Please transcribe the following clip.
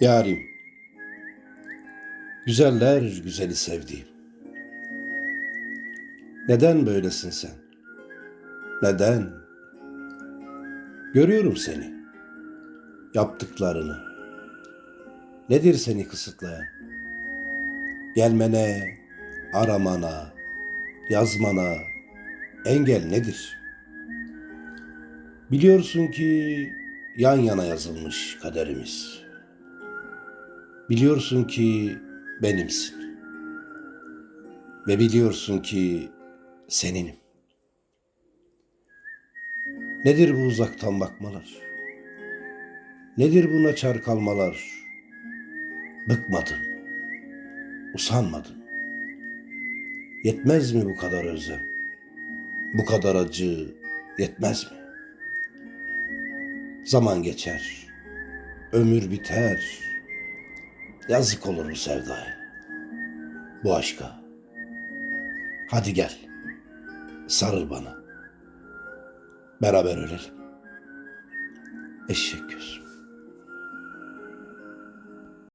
Yarim, güzeller güzeli sevdiğim. Neden böylesin sen? Neden? Görüyorum seni, yaptıklarını. Nedir seni kısıtlayan? Gelmene, aramana, yazmana engel nedir? Biliyorsun ki yan yana yazılmış kaderimiz. Biliyorsun ki benimsin. Ve biliyorsun ki seninim. Nedir bu uzaktan bakmalar? Nedir bu naçar kalmalar? Bıkmadın, usanmadın. Yetmez mi bu kadar özlem? Bu kadar acı yetmez mi? Zaman geçer, ömür biter. Yazık olur bu sevdaya, bu aşka. Hadi gel, sarıl bana. Beraber ölelim. Eşek gözüm.